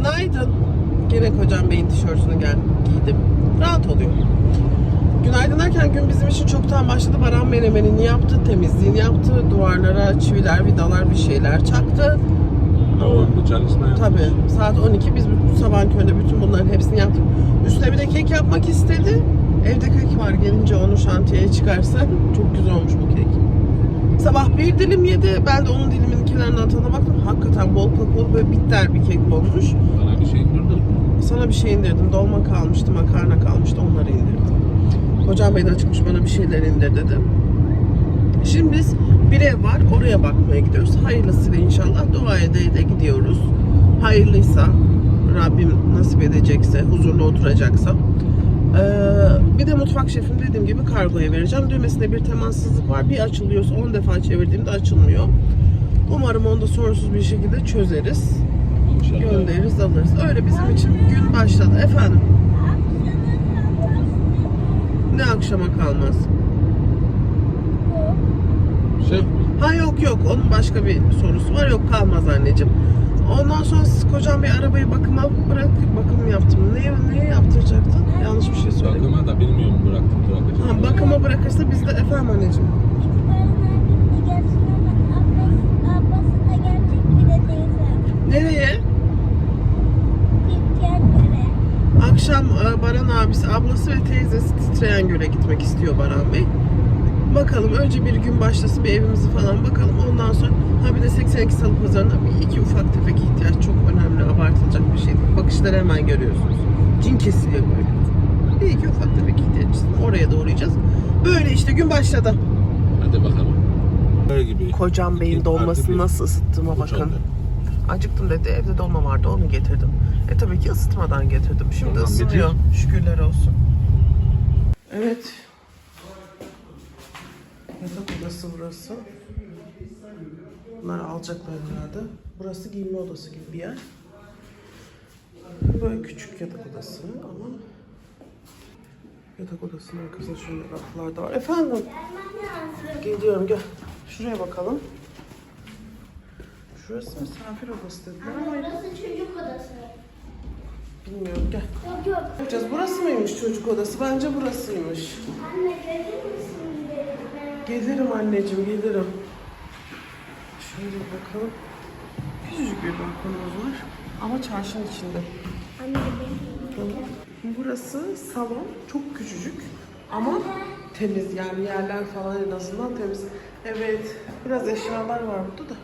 Günaydın. Gene kocam beyin tişörtünü gel giydim. Rahat oluyor. Günaydın derken gün bizim için çoktan başladı. Baran menemenini yaptı, temizliğini yaptı. Duvarlara çiviler, vidalar bir şeyler çaktı. Yoğunlu çalışma yapmış. Tabii saat 12 biz bu sabahın köründe bütün bunların hepsini yaptık. Üstüne bir de kek yapmak istedi. Evde kek var gelince onu şantiyeye çıkarsa çok güzel olmuş bu kek. Sabah bir dilim yedi. Ben de onun diliminin kenarına tadına baktım. Hakikaten bol kakaolu böyle bitter bir kek olmuş. Bana bir şey indirdin. Sana bir şey indirdim. Dolma kalmıştı, makarna kalmıştı. Onları indirdim. Hocam Bey de çıkmış bana bir şeyler indir dedi. Şimdi biz bir ev var. Oraya bakmaya gidiyoruz. Hayırlısıyla inşallah dua ede ede gidiyoruz. Hayırlıysa Rabbim nasip edecekse, huzurlu oturacaksa. Ee, bir de mutfak şefim dediğim gibi kargoya vereceğim. Düğmesinde bir temassızlık var. Bir açılıyorsa 10 defa çevirdiğimde açılmıyor. Umarım onu da sorunsuz bir şekilde çözeriz İnşallah. göndeririz alırız. Öyle bizim için gün başladı. Efendim ne akşama kalmaz. Şey, Ha yok yok onun başka bir sorusu var. Yok kalmaz anneciğim. Ondan sonra siz kocam bir arabayı bakıma bırak bakım yaptım. Ne neye yaptıracaktın? Yanlış bir şey söyledim. bakıma da bilmiyorum bıraktım bırakacağım. Ha, bakıma bırakırsa biz de efendim anneciğim. Nereye? Akşam e, Baran abisi, ablası ve teyzesi titreyen göle gitmek istiyor Baran Bey. Bakalım önce bir gün başlasın bir evimizi falan bakalım. Ondan sonra ha bir de 82 Salı Pazarı'nda bir iki ufak tefek ihtiyaç çok önemli abartılacak bir şey değil. Bakışları hemen görüyorsunuz. Cin kesiliyor böyle. Bir iki ufak tefek ihtiyaç. Oraya da uğrayacağız. Böyle işte gün başladı. Hadi bakalım. Böyle gibi. Kocam Bey'in dolmasını nasıl ısıttığıma bakın. Acıktım dedi. Evde dolma vardı onu getirdim. E tabii ki ısıtmadan getirdim. Şimdi Tamam, ısınıyor. Şükürler olsun. Evet. Yatak odası burası. Bunları alacaklar herhalde. Burası giyinme odası gibi bir yer. Böyle küçük yatak odası ama yatak odasının arkasında şöyle raflar da var. Efendim? Geliyorum gel. Şuraya bakalım. Şurası misafir odası dediler ama Burası çocuk odası. bilmiyorum gel. Yok yok. Bakacağız. Burası mıymış çocuk odası? Bence burasıymış. Anne gelir misin? Gelirim anneciğim gelirim. Şöyle bakalım. Küçücük bir balkonumuz var. Ama çarşının içinde. Anne benim. Burası salon. Çok küçücük. Ama temiz yani yerler falan en azından temiz. Evet. Biraz eşyalar var burada da.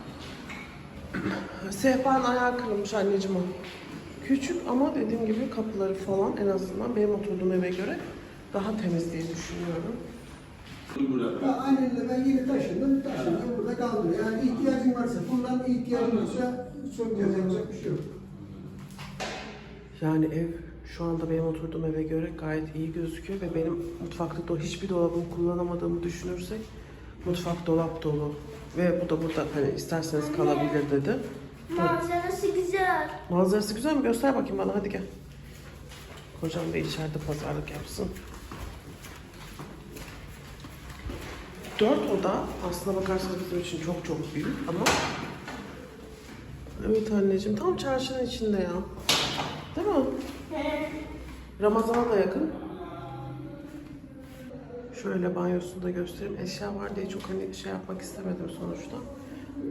Sehpanın ayağı kırılmış anneciğim o. Küçük ama dediğim gibi kapıları falan en azından benim oturduğum eve göre daha temiz diye düşünüyorum. Ya annenle ben yeni taşındım, taşındım burada kaldım. Yani ihtiyacın varsa kullan, ihtiyacın yoksa sorun yapacak bir şey yok. Yani ev şu anda benim oturduğum eve göre gayet iyi gözüküyor ve benim mutfakta da hiçbir dolabımı kullanamadığımı düşünürsek mutfak dolap dolu ve bu da burada hani isterseniz kalabilir dedi. Manzarası güzel. Manzarası güzel mi? Göster bakayım bana hadi gel. Kocam da içeride pazarlık yapsın. Dört oda aslına bakarsanız bizim için çok çok büyük ama Evet anneciğim tam çarşının içinde ya. Değil mi? Ramazan'a da yakın. Şöyle banyosunu da göstereyim. Eşya var diye çok hani şey yapmak istemedim sonuçta.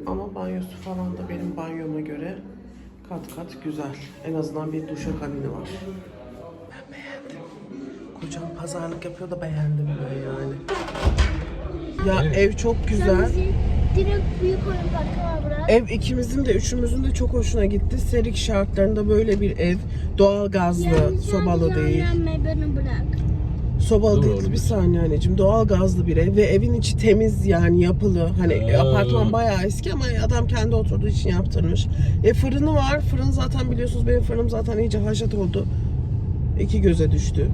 Ama banyosu falan da benim banyoma göre kat kat güzel. En azından bir duşakabini var. Ben beğendim. Kocam pazarlık yapıyor da beğendim ben yani. Ya ev çok güzel. Direkt büyük oyun parkı var bırak. Ev ikimizin de üçümüzün de çok hoşuna gitti. Serik şartlarında böyle bir ev. Doğal gazlı, sobalı değil. Beni bırak. Sobalı Doğru. değil bir saniye anneciğim. Doğal gazlı bir ev ve evin içi temiz yani yapılı. Hani Ha. apartman bayağı eski ama adam kendi oturduğu için yaptırmış. E fırını var. Fırın zaten biliyorsunuz benim fırınım zaten iyice haşat oldu. İki göze düştü.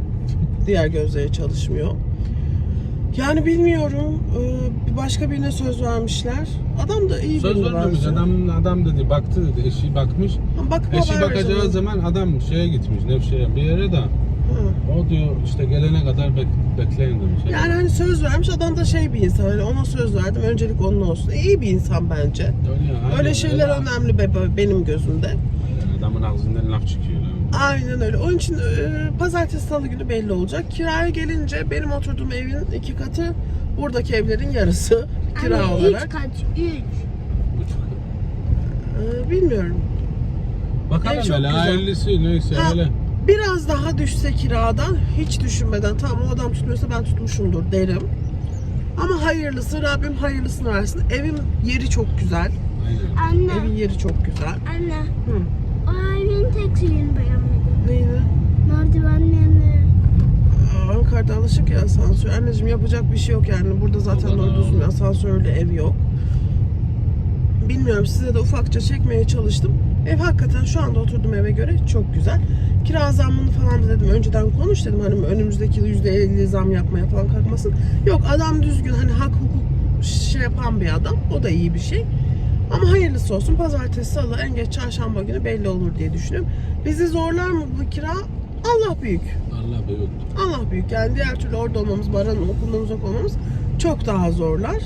Diğer gözleri çalışmıyor. Yani bilmiyorum. Ee, başka birine söz vermişler. Adam da iyi Söz biri vermemiş bence. adam adam dedi baktı dedi eşi bakmış. Bakma Eşi bakacağı zaman adam şeye gitmiş Nevşehir'e bir yere de Hı. o diyor işte gelene kadar bek- bekleyin demiş. Yani hani söz vermiş adam da şey bir insan. Hani ona söz verdim öncelik onun olsun. İyi bir insan bence. Öyle, ya, aynen Öyle şeyler öyle. önemli be- be- benim gözümde. Aynen, Adamın ağzından laf çıkıyor. lan. Aynen öyle. Onun için e, pazartesi salı günü belli olacak. Kiraya gelince benim oturduğum evin iki katı buradaki evlerin yarısı kira Anne, olarak. Üç kaç? Üç. E, bilmiyorum. Bakalım Ev çok hele güzel. hayırlısı neyse Ha, öyle. Biraz daha düşse kiradan hiç düşünmeden tamam o adam tutmuyorsa ben tutmuşumdur derim. Ama hayırlısı Rabbim hayırlısını versin. Evin yeri çok güzel. Aynen. Anne. Evin yeri çok güzel. Anne. Hı. Evin tek şeyini beğenmedim. Neydi? Merdivenlerini. Aa, Ankara'da alışık ya asansör. Anneciğim yapacak bir şey yok yani. Burada zaten doğru düzgün asansörlü ev yok. Bilmiyorum size de ufakça çekmeye çalıştım. Ev hakikaten şu anda oturduğum eve göre çok güzel. Kira zammını falan da dedim önceden konuş dedim hani önümüzdeki yıl %50 zam yapmaya falan kalkmasın. Yok adam düzgün hani hak hukuk şey yapan bir adam. O da iyi bir şey. Ama hayırlısı olsun. Pazartesi, salı, en geç çarşamba günü belli olur diye düşünüyorum. Bizi zorlar mı bu kira? Allah büyük. Allah büyük. Allah büyük. Yani diğer türlü orada olmamız, Baran'ın okulundan uzak olmamız çok daha zorlar.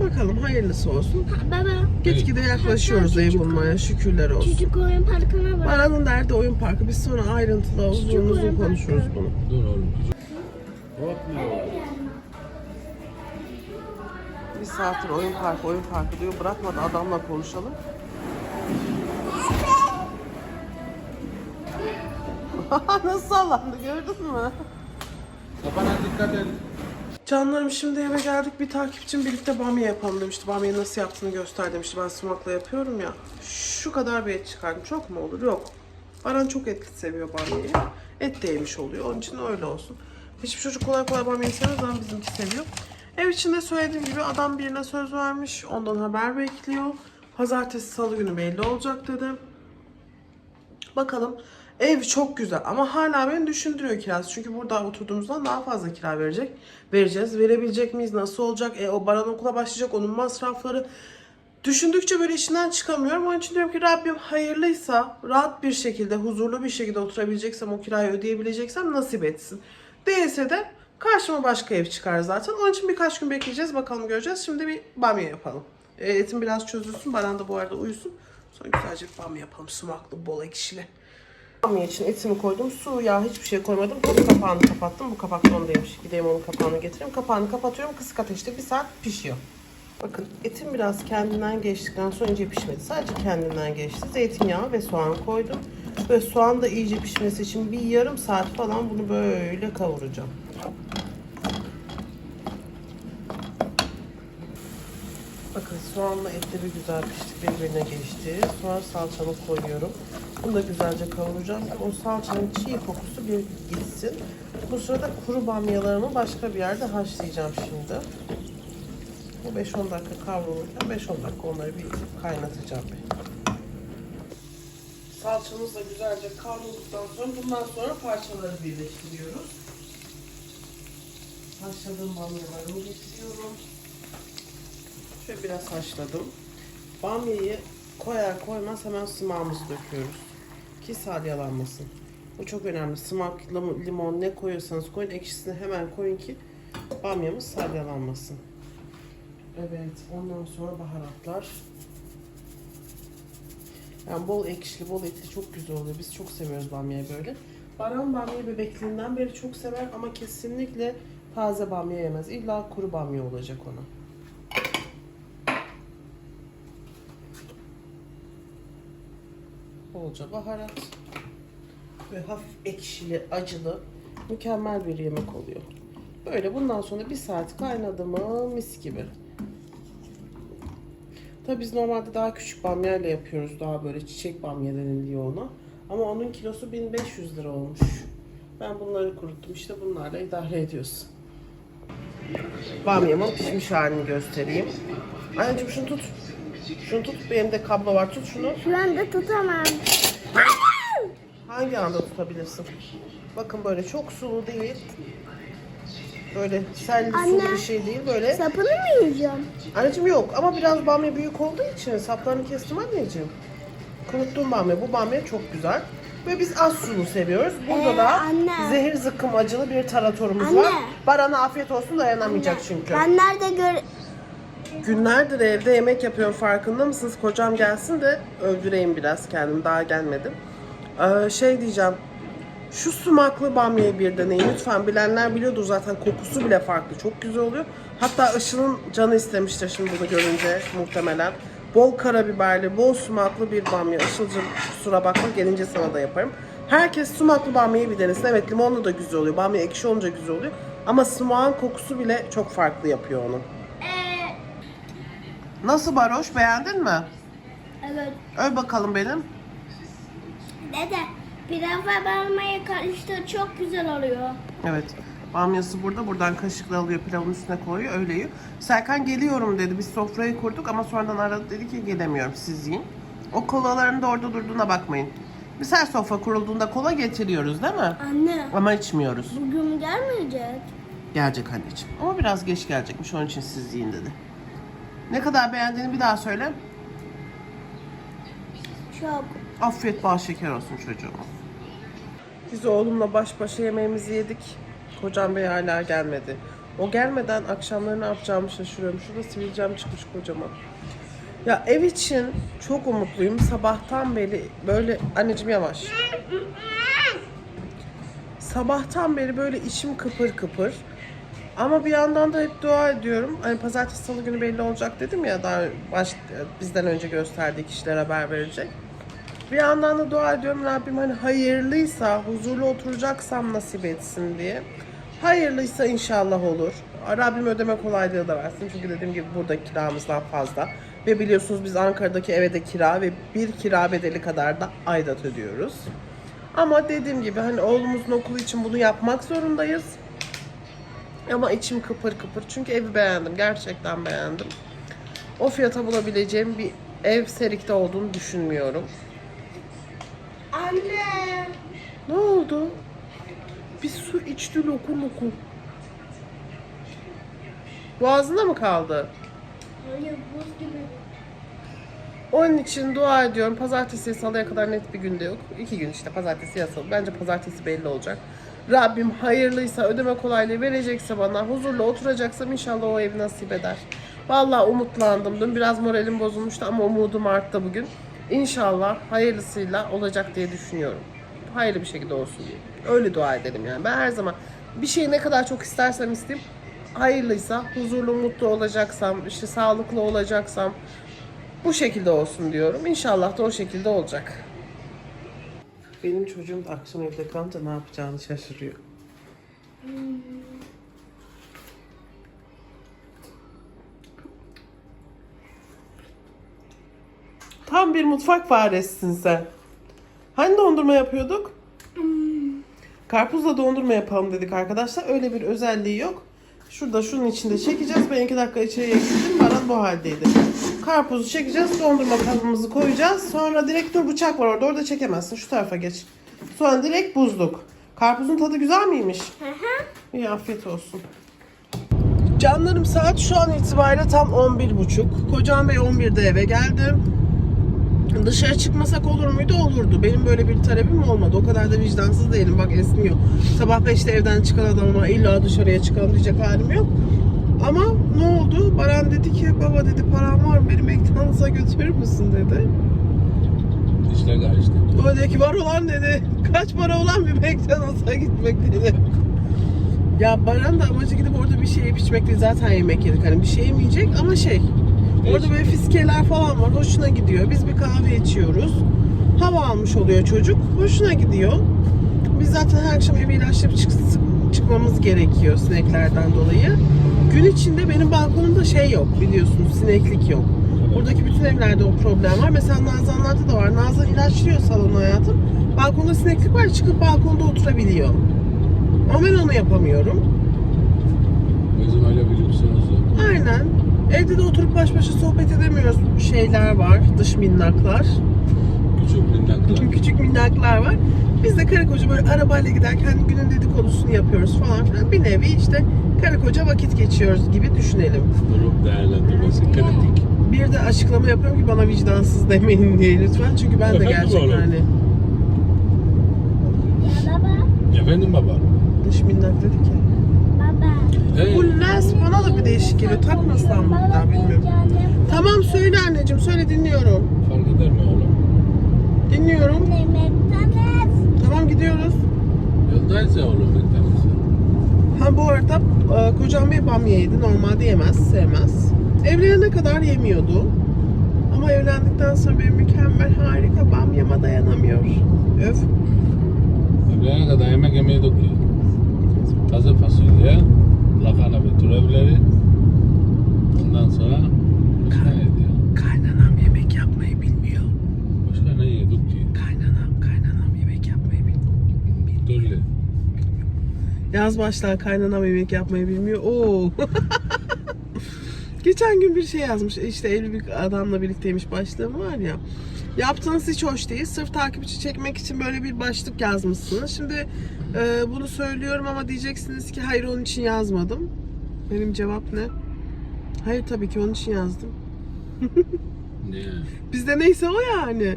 Bakalım hayırlısı olsun. Ha, baba. Gitgide yaklaşıyoruz ev bulmaya şükürler olsun. Çocuk oyun parkına bak. Baran'ın derdi oyun parkı. Biz sonra ayrıntılı uzun uzun konuşuruz bunu. Dur oğlum. Hop ne saattir oyun parkı, oyun parkı diyor. Bırakmadı adamla konuşalım. Nasıl sallandı gördün mü? Kafana dikkat et. Canlarım şimdi eve geldik. Bir takipçim birlikte bamya yapalım demişti. Bamyayı nasıl yaptığını göster demişti. Ben sumakla yapıyorum ya. Şu kadar bir et çıkardım. Çok mu olur? Yok. Baran çok etli seviyor bamyayı. Et de yemiş oluyor. Onun için öyle olsun. Hiçbir çocuk kolay kolay bamyayı sevmez ama bizimki seviyor. Ev içinde söylediğim gibi adam birine söz vermiş. Ondan haber bekliyor. Pazartesi salı günü belli olacak dedi. Bakalım. Ev çok güzel ama hala beni düşündürüyor kirası. Çünkü burada oturduğumuzdan daha fazla kira verecek. Vereceğiz. Verebilecek miyiz? Nasıl olacak? E, o Baran okula başlayacak. Onun masrafları. Düşündükçe böyle işinden çıkamıyorum. Onun için diyorum ki Rabbim hayırlıysa rahat bir şekilde, huzurlu bir şekilde oturabileceksem, o kirayı ödeyebileceksem nasip etsin. Değilse de karşıma başka ev çıkar zaten. Onun için birkaç gün bekleyeceğiz. Bakalım göreceğiz. Şimdi bir bamya yapalım. E, etim biraz çözülsün. Baran da bu arada uyusun. Sonra güzelce bir bamya yapalım. Sumaklı, bol ekşili. Bamya için etimi koydum. Su, yağ hiçbir şey koymadım. Top kapağını kapattım. Bu kapak sondaymış. Gideyim onun kapağını getireyim. Kapağını kapatıyorum. Kısık ateşte bir saat pişiyor. Bakın etim biraz kendinden geçtikten sonra iyice pişmedi. Sadece kendinden geçti. Zeytinyağı ve soğan koydum. Ve soğan da iyice pişmesi için bir yarım saat falan bunu böyle kavuracağım. Bakın soğanla etleri güzel pişti, birbirine geçti. Sonra salçamı koyuyorum. Bunu da güzelce kavuracağım. O salçanın çiğ kokusu bir gitsin. Bu sırada kuru bamyalarımı başka bir yerde haşlayacağım şimdi. Bu 5-10 dakika kavrulurken 5-10 dakika onları bir kaynatacağım bir. Salçamız da güzelce kavrulduktan sonra bundan sonra parçaları birleştiriyoruz. Haşladığım bamyalarımı getiriyorum. Şöyle biraz haşladım. Bamyayı koyar koymaz hemen sımağımızı döküyoruz. Ki salyalanmasın. Bu çok önemli. Sımak, lim- limon ne koyuyorsanız koyun. Ekşisini hemen koyun ki bamyamız salyalanmasın. Evet. Ondan sonra baharatlar. Yani bol ekşili, bol etli çok güzel oluyor. Biz çok seviyoruz bamyayı böyle. Baran bamyayı bebekliğinden beri çok sever ama kesinlikle taze bamya yemez. İlla kuru bamya olacak ona. Bolca baharat ve hafif ekşili, acılı mükemmel bir yemek oluyor. Böyle bundan sonra bir saat kaynadı mı mis gibi. Tabii biz normalde daha küçük bamyayla yapıyoruz. Daha böyle çiçek bamya deniliyor ona. Ama onun kilosu 1500 lira olmuş. Ben bunları kuruttum. İşte bunlarla idare ediyoruz. Bamyamın pişmiş halini göstereyim. Anneciğim şunu tut. Şunu tut. Benim de kablo var. Tut şunu. Şu anda tutamam. Hangi anda tutabilirsin? Bakın böyle çok sulu değil. Böyle selli Anne. sulu bir şey değil. Böyle. Sapını mı yiyeceğim? Anneciğim yok ama biraz bamya büyük olduğu için saplarını kestim anneciğim. Kuruttuğum bamya. Bu bamya çok güzel. Ve biz az sulu seviyoruz. Burada Ee, da anne. zehir zıkkım acılı bir taratorumuz Anne. var. Barana afiyet olsun dayanamayacak çünkü. Ben nerede gör... Günlerdir evde yemek yapıyorum farkında mısınız? Kocam gelsin de övdüreyim biraz kendim daha gelmedim. Ee, şey diyeceğim. Şu sumaklı bamyayı bir deneyin. Lütfen bilenler biliyordur zaten kokusu bile farklı. Çok güzel oluyor. Hatta Işıl'ın canı istemiştir şimdi bunu görünce muhtemelen. Bol karabiberli, bol sumaklı bir bamya. Işıl'cığım kusura bakma gelince sana da yaparım. Herkes sumaklı bamyayı bir denesin. Evet limonlu da güzel oluyor. Bamya ekşi olunca güzel oluyor. Ama sumağın kokusu bile çok farklı yapıyor onu. Ee, Nasıl Baroş beğendin mi? evet. Öl bakalım benim. Dede pilav ve balmayı karıştır çok güzel oluyor. Evet. Bamyası burada. Buradan kaşıkla alıyor pilavın üstüne koyuyor. Öyle yiyor. Serkan geliyorum dedi. Biz sofrayı kurduk ama sonradan aradı dedi ki gelemiyorum siz yiyin. O kolaların da orada durduğuna bakmayın. Biz her sofra kurulduğunda kola getiriyoruz değil mi? Anne Ama içmiyoruz. bugün gelmeyecek. Gelecek anneciğim. Ama biraz geç gelecekmiş. Onun için siz yiyin dedi. Ne kadar beğendiğini bir daha söyle. Çok. Afiyet bal şeker olsun çocuğum. Biz oğlumla baş başa yemeğimizi yedik. Kocam bey hala gelmedi. O gelmeden akşamları ne yapacağımı şaşırıyorum. Şurada sivilcem çıkmış kocaman. Ya ev için çok umutluyum. Sabahtan beri böyle... Anneciğim yavaş. Sabahtan beri böyle içim kıpır kıpır. Ama bir yandan da hep dua ediyorum. Hani pazartesi salı günü belli olacak dedim ya daha baş, bizden önce gösterdiği kişilere haber verecek. Bir yandan da dua ediyorum Rabbim hani hayırlıysa, huzurlu oturacaksam nasip etsin diye. Hayırlıysa inşallah olur. Rabbim ödeme kolaylığı da versin. Çünkü dediğim gibi burada kiramızdan fazla. Ve biliyorsunuz biz Ankara'daki eve de kira ve bir kira bedeli kadar da aidat ödüyoruz. Ama dediğim gibi hani oğlumuzun okulu için bunu yapmak zorundayız. Ama içim kıpır kıpır. Çünkü evi beğendim. Gerçekten beğendim. O fiyata bulabileceğim bir ev Serik'te olduğunu düşünmüyorum. Anne. Ne oldu? Bir su içti lokum lokum. Boğazında mı kaldı? Hayır buz gibi. Onun için dua ediyorum. Pazartesi salıya kadar net bir günde yok. İki gün işte pazartesi ya salı. Bence pazartesi belli olacak. Rabbim hayırlıysa ödeme kolaylığı verecekse bana huzurla oturacaksam inşallah o evi nasip eder. Vallahi umutlandım. Dün biraz moralim bozulmuştu ama umudum arttı bugün. İnşallah hayırlısıyla olacak diye düşünüyorum. Hayırlı bir şekilde olsun diye. Öyle dua edelim yani. Ben her zaman bir şeyi ne kadar çok istersem isteyeyim hayırlıysa, huzurlu, mutlu olacaksam, işte sağlıklı olacaksam, bu şekilde olsun diyorum. İnşallah da o şekilde olacak. Benim çocuğum da akşam evde kalınca ne yapacağını şaşırıyor. Tam bir mutfak faresisin sen. Hani dondurma yapıyorduk? Karpuzla dondurma yapalım dedik arkadaşlar. Öyle bir özelliği yok. Şurada şunun içinde çekeceğiz. Ben iki dakika içeriye gittim. Baran bu haldeydi. Karpuzu çekeceğiz. Dondurma kabımızı koyacağız. Sonra direkt dur bıçak var orada. Orada çekemezsin. Şu tarafa geç. Sonra direkt buzluk. Karpuzun tadı güzel miymiş? Hı hı. İyi afiyet olsun. Canlarım saat şu an itibariyle tam 11.30. Kocam Bey 11'de eve geldi. Dışarı çıkmasak olur muydu? Olurdu. Benim böyle bir talebim olmadı. O kadar da vicdansız değilim. Bak esniyor. Sabah 5'te evden çıkan adama illa dışarıya çıkalım diyecek halim yok. Ama ne oldu? Baran dedi ki baba dedi param var mı? Beni McDonald's'a götürür müsün dedi. İşler karıştı. O dedi ki var olan dedi. Kaç para olan bir McDonald's'a gitmek dedi. Ya Baran da amacı gidip orada bir şey yiyip içmek değil. Zaten yemek yedik. Hani bir şey yemeyecek ama şey. Orada böyle fiskeler falan var. Hoşuna gidiyor. Biz bir kahve içiyoruz. Hava almış oluyor çocuk. Hoşuna gidiyor. Biz zaten her akşam evi ilaçlayıp çık- çıkmamız gerekiyor sineklerden dolayı. Gün içinde benim balkonumda şey yok biliyorsunuz sineklik yok. Buradaki bütün evlerde o problem var. Mesela Nazanlarda da var. Nazan ilaçlıyor salon hayatım. Balkonda sineklik var çıkıp balkonda oturabiliyor. Ama ben onu yapamıyorum. Bizim öyle yok. Aynen. Evde de oturup baş başa sohbet edemiyoruz. Şeyler var, dış minnaklar. Küçük minnaklar. Küçük minnaklar var. Biz de karı koca böyle arabayla giderken hani günün dedikodusunu yapıyoruz falan filan. Bir nevi işte karı koca vakit geçiyoruz gibi düşünelim. Durum değerlendirmesi kritik. Bir de açıklama yapıyorum ki bana vicdansız demeyin diye lütfen. Çünkü ben de Efendim gerçekten oğlum? hani Ya baba. Efendim baba. dış minnak dedi ki. Hey. Bu lens bana da bir değişik geliyor. Takmasam mı daha bilmiyorum. Tamam söyle anneciğim söyle dinliyorum. Fark eder mi oğlum? Dinliyorum. Tamam gidiyoruz. Yoldayız ya oğlum McDonald's'a. Ha bu arada e, kocam bir bamya yedi. Normalde yemez, sevmez. Evlenene kadar yemiyordu. Ama evlendikten sonra bir mükemmel harika bamyama dayanamıyor. Öf. Evlenene kadar yemek yemeyi ya. Taze fasulye, lahana ve türevleri. Ondan sonra başka ne diyor? Kaynanam yemek yapmayı bilmiyor. Başka ne yedik ki? Kaynanam, kaynanam yemek yapmayı bilmiyor. Dölle. Yaz başlar kaynanam yemek yapmayı bilmiyor. Oo. Geçen gün bir şey yazmış. İşte evli bir adamla birlikteymiş başlığım var ya. Yaptığınız hiç hoş değil. Sırf takipçi çekmek için böyle bir başlık yazmışsınız. Şimdi e, bunu söylüyorum ama diyeceksiniz ki hayır onun için yazmadım. Benim cevap ne? Hayır tabii ki onun için yazdım. Ne? Bizde neyse o yani.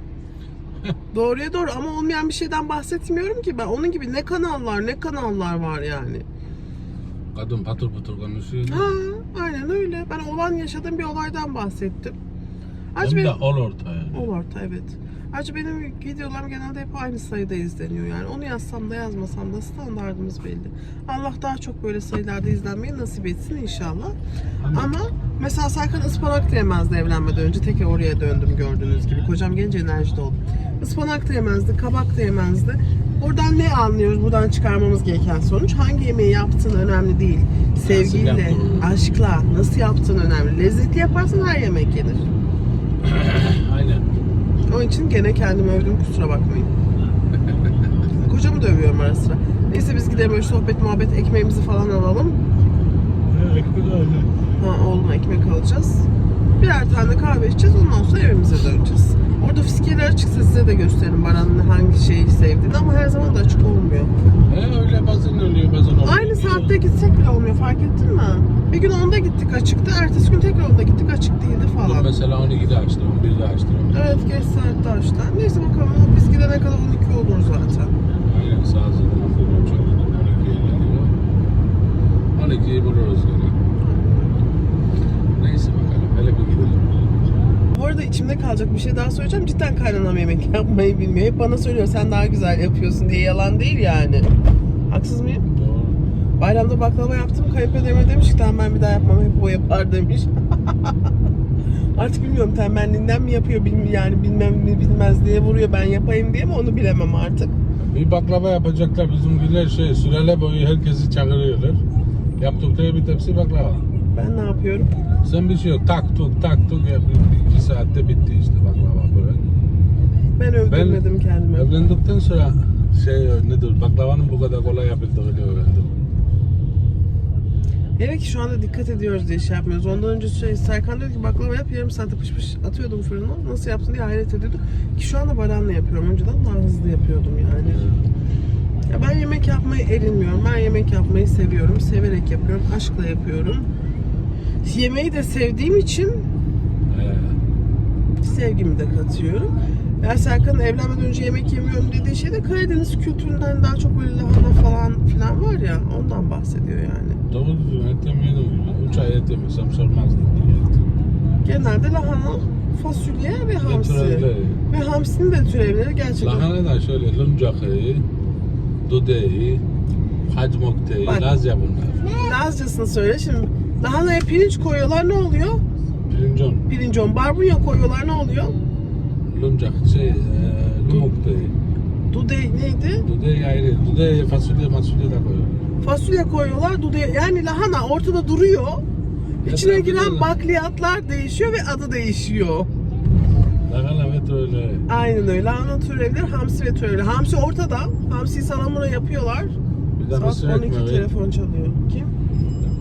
Doğruya doğru ama olmayan bir şeyden bahsetmiyorum ki ben. Onun gibi ne kanallar ne kanallar var yani. Kadın patır patır konuşuyor. Ha, aynen öyle. Ben olan yaşadığım bir olaydan bahsettim. Hem Acı de ol orta yani. Ol orta evet. Acı benim videolarım genelde hep aynı sayıda izleniyor yani. Onu yazsam da yazmasam da standartımız belli. Allah daha çok böyle sayılarda izlenmeyi nasip etsin inşallah. Ama mesela Serkan ıspanak da yemezdi evlenmeden önce. Tekrar oraya döndüm gördüğünüz gibi. Kocam gelince enerjide oldum. Ispanak da yemezdi, kabak da yemezdi. Buradan ne anlıyoruz? Buradan çıkarmamız gereken sonuç. Hangi yemeği yaptığın önemli değil. Sevgiyle, aşkla, nasıl yaptığın önemli. Lezzetli yaparsan her yemek yenir. Onun için gene kendimi övdüm kusura bakmayın. Kocamı da övüyorum ara sıra. Neyse biz gidelim böyle sohbet muhabbet ekmeğimizi falan alalım. Ha, oğluma ekmek alacağız. Birer tane kahve içeceğiz ondan sonra evimize döneceğiz. Orada fiskiyeler açıksa size de gösteririm Baran'ın hangi şeyi sevdiğini ama her zaman da açık olmuyor. He öyle bazen oluyor bazen olmuyor. Aynı saatte gitsek bile olmuyor fark ettin mi? Bir gün onda gittik açıktı, ertesi gün tekrar onda gittik açık değildi falan. mesela 12'de açtım, 11'de açtım. Evet geç saatte açtılar. Neyse bakalım biz gidene kadar 12 olur zaten. Aynen sağ zaten çok 12'ye geliyor. 12'yi buluruz gene. Neyse bakalım hele bir gidelim. Bu arada içimde kalacak bir şey daha söyleyeceğim. Cidden kaynanam yemek yapmayı bilmiyor. Hep bana söylüyor sen daha güzel yapıyorsun diye yalan değil yani. Haksız mıyım? Doğru. Bayramda baklava yaptım. Kayınpederime demiş ki tamam ben bir daha yapmam hep o yapar demiş. Artık bilmiyorum tembelliğinden mi yapıyor bilmiyorum yani bilmem mi bilmez diye vuruyor ben yapayım diye mi onu bilemem artık. Bir baklava yapacaklar bizimkiler şey sürele boyu herkesi çağırıyorlar. Yaptıkları bir tepsi baklava. Ben ne yapıyorum? Sen bir şey yok tak tuk tak tuk ya bir- iki saatte bitti işte baklava böyle. Ben övdürmedim kendime. Evlendikten sonra şey nedir baklavanın bu kadar kolay yapıldığını öğrendim. Hele ki şu anda dikkat ediyoruz diye şey yapmıyoruz. Ondan önce şey, Serkan diyordu ki baklava yap yarım saate pış pış atıyordum fırına. Nasıl yaptın diye hayret ediyordu. Ki şu anda Baran'la yapıyorum. Önceden daha hızlı yapıyordum yani. Ya ben yemek yapmayı erinmiyorum. Ben yemek yapmayı seviyorum. Severek yapıyorum. Aşkla yapıyorum. Yemeği de sevdiğim için Ee, sevgimi de katıyorum. Ya Serkan'ın evlenmeden önce yemek yemiyorum dediği şey de Karadeniz kültüründen daha çok böyle lahana falan filan var ya ondan bahsediyor yani. doğru düzgün et yemiyordum. Üç ay et yemesem sormazdım diye. Genelde lahana, fasulye ve hamsi. türevleri. Ve hamsinin de türevleri gerçekten. Lahana da şöyle luncakı, dudeyi, hacmokteyi, Bak. Lazya bunlar. Lazcasını söyle şimdi. Lahanaya pirinç koyuyorlar ne oluyor? Pirincon, Pirincon. Barbunya koyuyorlar ne oluyor? luncak, şey, e, lumokteyi. Dude neydi? Dudeyi ayrı, dudeyi fasulye masulye de koyuyor. Fasulye koyuyorlar. Dude yani lahana ortada duruyor. İçine giren bakliyatlar değişiyor ve adı değişiyor. Lahana ve öyle. Aynen öyle. Lahana türevleri, hamsi ve türevleri. Hamsi ortada. Hamsiyi salamura yapıyorlar. Bir de Saat mısır 12 ekmeği. telefon çalıyor. Kim?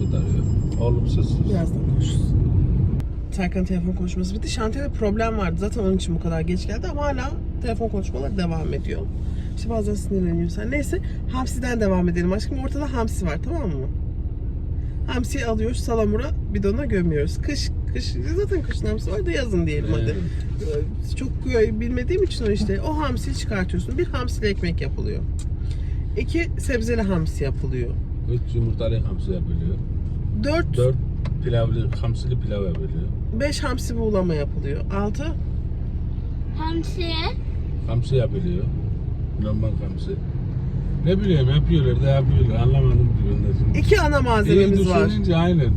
Bu da yok. Oğlum sessiz. Birazdan konuşuruz. Serkan telefon konuşması bitti. Şantiyede problem vardı. Zaten onun için bu kadar geç geldi ama hala telefon konuşmaları devam ediyor. İşte bazen sinirleniyor sen. Neyse hamsiden devam edelim aşkım. Ortada hamsi var tamam mı? Hamsiyi alıyoruz salamura bidona gömüyoruz. Kış kış zaten kışın hamsi var da yazın diyelim hadi. Ee, Çok bilmediğim için o işte. O hamsiyi çıkartıyorsun. Bir hamsiyle ekmek yapılıyor. İki sebzeli hamsi yapılıyor. Üç yumurtalı hamsi yapılıyor. Dört, Dört pilavlı, hamsili pilav yapılıyor. 5 hamsi buğulama yapılıyor. 6 Hamsi. Hamsi yapılıyor. Normal hamsi. Ne bileyim yapıyorlar da yapıyorlar. Anlamadım ki ben de şimdi. 2 ana malzememiz İyi var. düşününce aynen.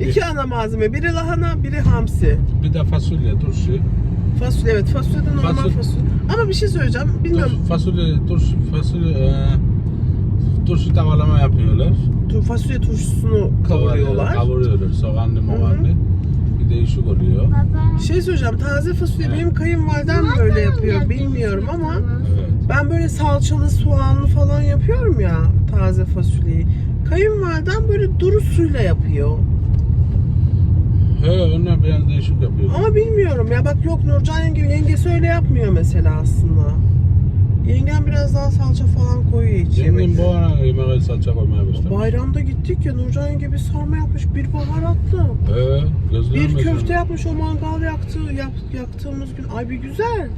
2 ana malzeme. Biri lahana, biri hamsi. bir de fasulye, turşu. Fasulye evet. Fasulye de normal Fasul- fasulye. Ama bir şey söyleyeceğim. Bilmiyorum. Tur, fasulye, turşu, fasulye, e, turşu tavalama yapıyorlar. Tu- Fasulye turşusunu kavuruyorlar. Kavuruyorlar. Soğanlı, moğanlı. Bir değişik oluyor. Baba. Şey söyleyeceğim. Taze fasulye Evet. benim kayınvalidem böyle yapıyor. Bilmiyorum ama Evet. ben böyle salçalı, soğanlı falan yapıyorum ya taze fasulyeyi. Kayınvalidem böyle duru suyla yapıyor. He, onlar biraz değişik yapıyor. Ama bilmiyorum ya bak yok Nurcan yenge, yengesi öyle yapmıyor mesela aslında. Yengem biraz daha salça falan koyuyor Zengin yemekte. bu ara yemeğe salça koymaya başlamış. Bayramda gittik ya Nurcan yenge bir sarma yapmış, bir baharatlı. He, gözlerim Bir yaşardı. köfte yapmış o mangal yaktı, yap, yaktığımız gün. Ay bir güzel.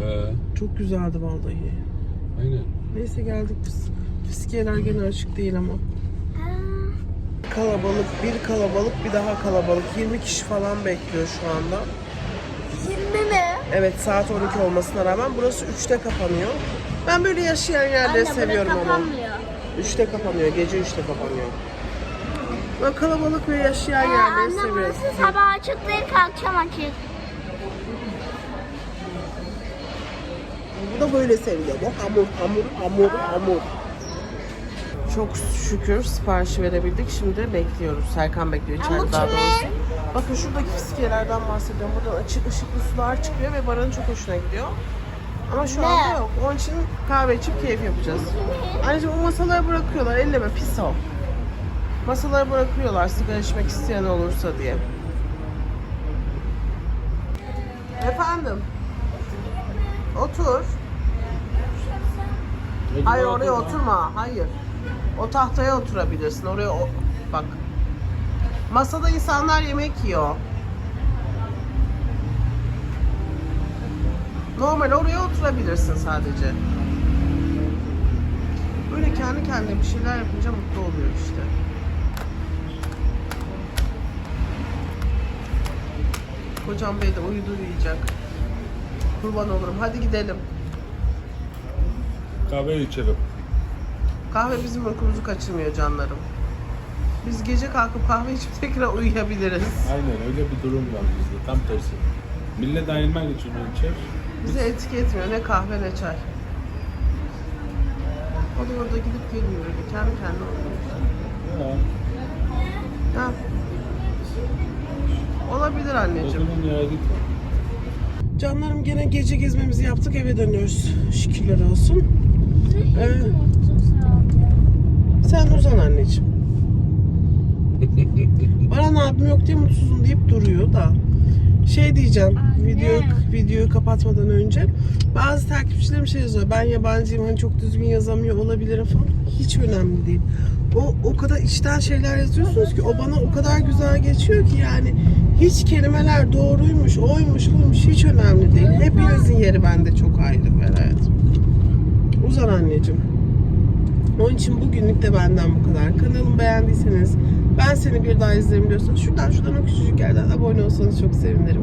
He, Çok güzeldi vallahi. aynen. Neyse geldik biz. Fiskiyeler gene açık değil ama. Kalabalık, bir kalabalık, bir daha kalabalık. 20 kişi falan bekliyor şu anda. 20 mi? Evet saat 12 olmasına rağmen burası 3'te kapanıyor. Ben böyle yaşayan yerleri Anne seviyorum ama. kapanmıyor. 3'te kapanıyor, gece 3'te kapanıyor. Ben kalabalık ve yaşayan Ee, yerleri anne seviyorum. burası sabah açık değil ki akşam açık. Bu da böyle seviliyor. Bu hamur, hamur, hamur, hamur. Çok şükür siparişi verebildik. Şimdi bekliyoruz. Serkan bekliyor içeride daha doğrusu. Bakın şuradaki fiskiyelerden bahsediyorum. Buradan açık ışıklı sular çıkıyor ve Baran'ın çok hoşuna gidiyor. Ama şu Ne? anda yok. Onun için kahve içip keyif yapacağız. Ayrıca o masalara bırakıyorlar. Elleme pis o. Masalara bırakıyorlar sigara içmek isteyen olursa diye. Efendim? Otur. Hayır oraya oturma. Hayır. O tahtaya oturabilirsin. Oraya o... bak. Masada insanlar yemek yiyor. Normal oraya oturabilirsin sadece. Böyle kendi kendine bir şeyler yapınca mutlu oluyor işte. Kocam bey de uyudu uyuyacak. Kurban olurum. Hadi gidelim. Kahve içelim. Kahve bizim uykumuzu kaçırmıyor canlarım. Biz gece kalkıp kahve içip tekrar uyuyabiliriz. Aynen öyle bir durum var bizde. Tam tersi. Millet ayırmak için içer. Bize etki etmiyor ne kahve ne çay. O da orada gidip geliyor öyle kendi kendine oynuyor. Ya, Ha. Olabilir o anneciğim. zaman gitme. Canlarım gene gece gezmemizi yaptık eve dönüyoruz. Şükürler olsun. Ee, sen uzan anneciğim. Bana abim yok diye mutsuzum deyip duruyor da. Şey diyeceğim, Anne. video videoyu kapatmadan önce bazı takipçilerim şey yazıyor. Ben yabancıyım hani çok düzgün yazamıyor olabilirim falan. Hiç önemli değil. O o kadar içten şeyler yazıyorsunuz ki o bana o kadar güzel geçiyor ki yani hiç kelimeler doğruymuş, oymuş, buymuş hiç önemli değil. Hepinizin yeri bende çok ayrı bir hayatım. Uzan anneciğim. Onun için bugünlük de benden bu kadar. Kanalımı beğendiyseniz, ben seni bir daha izlerim diyorsanız şuradan şuradan o küçücük yerden abone olsanız çok sevinirim.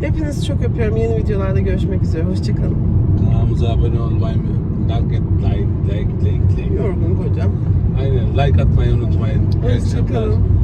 Hepinizi çok öpüyorum. Yeni videolarda görüşmek üzere. Hoşçakalın. Kanalımıza abone olmayı? Like, like, like, like, like. Yorgun kocam. Aynen like atmayı unutmayın. Hoşçakalın.